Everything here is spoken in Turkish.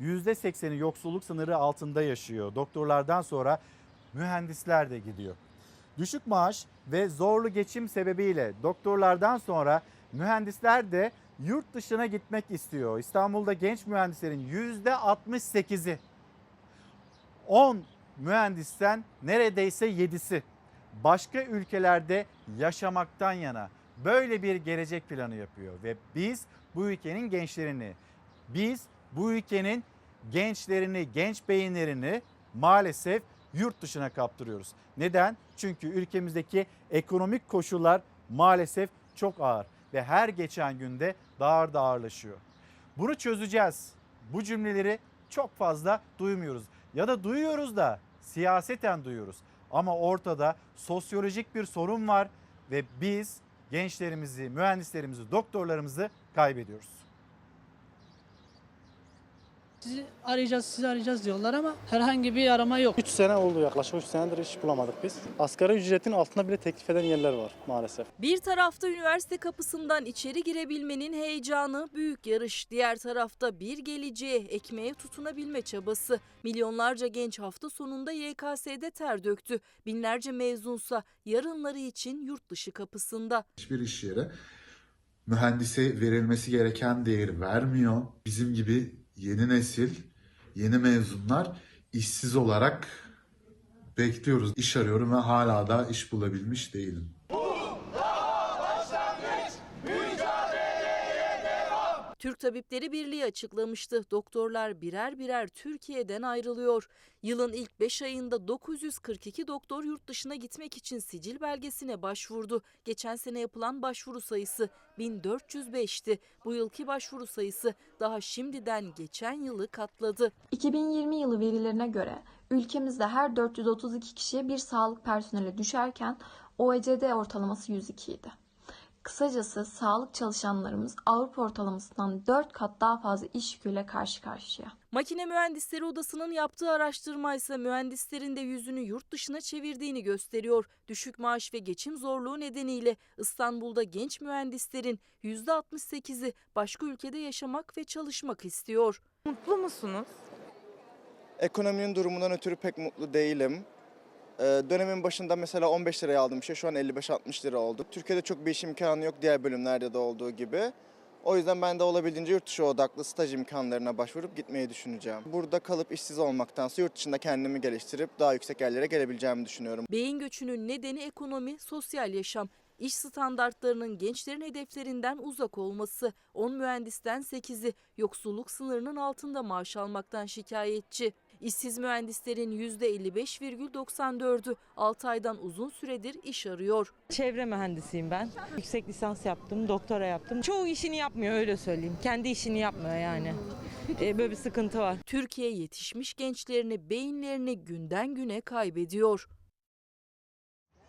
%80'i yoksulluk sınırı altında yaşıyor. Doktorlardan sonra mühendisler de gidiyor. Düşük maaş ve zorlu geçim sebebiyle doktorlardan sonra mühendisler de yurt dışına gitmek istiyor. İstanbul'da genç mühendislerin %68'i 10 mühendisten neredeyse 7'si başka ülkelerde yaşamaktan yana böyle bir gelecek planı yapıyor ve biz bu ülkenin gençlerini biz bu ülkenin gençlerini, genç beyinlerini maalesef yurt dışına kaptırıyoruz. Neden? Çünkü ülkemizdeki ekonomik koşullar maalesef çok ağır ve her geçen günde daha da ağırlaşıyor. Bunu çözeceğiz. Bu cümleleri çok fazla duymuyoruz. Ya da duyuyoruz da siyaseten duyuyoruz. Ama ortada sosyolojik bir sorun var ve biz gençlerimizi, mühendislerimizi, doktorlarımızı kaybediyoruz. Sizi arayacağız, sizi arayacağız diyorlar ama herhangi bir arama yok. 3 sene oldu yaklaşık 3 senedir iş bulamadık biz. Asgari ücretin altına bile teklif eden yerler var maalesef. Bir tarafta üniversite kapısından içeri girebilmenin heyecanı, büyük yarış. Diğer tarafta bir geleceğe, ekmeğe tutunabilme çabası. Milyonlarca genç hafta sonunda YKS'de ter döktü. Binlerce mezunsa yarınları için yurt dışı kapısında. Hiçbir iş yeri mühendise verilmesi gereken değeri vermiyor. Bizim gibi yeni nesil, yeni mezunlar işsiz olarak bekliyoruz. İş arıyorum ve hala da iş bulabilmiş değilim. Türk Tabipleri Birliği açıklamıştı. Doktorlar birer birer Türkiye'den ayrılıyor. Yılın ilk 5 ayında 942 doktor yurt dışına gitmek için sicil belgesine başvurdu. Geçen sene yapılan başvuru sayısı 1405'ti. Bu yılki başvuru sayısı daha şimdiden geçen yılı katladı. 2020 yılı verilerine göre ülkemizde her 432 kişiye bir sağlık personeli düşerken OECD ortalaması 102 idi. Kısacası sağlık çalışanlarımız Avrupa ortalamasından 4 kat daha fazla iş yüküyle karşı karşıya. Makine Mühendisleri Odası'nın yaptığı araştırma ise mühendislerin de yüzünü yurt dışına çevirdiğini gösteriyor. Düşük maaş ve geçim zorluğu nedeniyle İstanbul'da genç mühendislerin %68'i başka ülkede yaşamak ve çalışmak istiyor. Mutlu musunuz? Ekonominin durumundan ötürü pek mutlu değilim. Ee, dönemin başında mesela 15 liraya aldığım şey şu an 55-60 lira oldu. Türkiye'de çok bir iş imkanı yok diğer bölümlerde de olduğu gibi. O yüzden ben de olabildiğince yurt dışı odaklı staj imkanlarına başvurup gitmeyi düşüneceğim. Burada kalıp işsiz olmaktansa yurt dışında kendimi geliştirip daha yüksek yerlere gelebileceğimi düşünüyorum. Beyin göçünün nedeni ekonomi, sosyal yaşam. İş standartlarının gençlerin hedeflerinden uzak olması. 10 mühendisten 8'i yoksulluk sınırının altında maaş almaktan şikayetçi. İşsiz mühendislerin %55,94'ü 6 aydan uzun süredir iş arıyor. Çevre mühendisiyim ben. Yüksek lisans yaptım, doktora yaptım. Çoğu işini yapmıyor öyle söyleyeyim. Kendi işini yapmıyor yani. Ee, böyle bir sıkıntı var. Türkiye yetişmiş gençlerini, beyinlerini günden güne kaybediyor.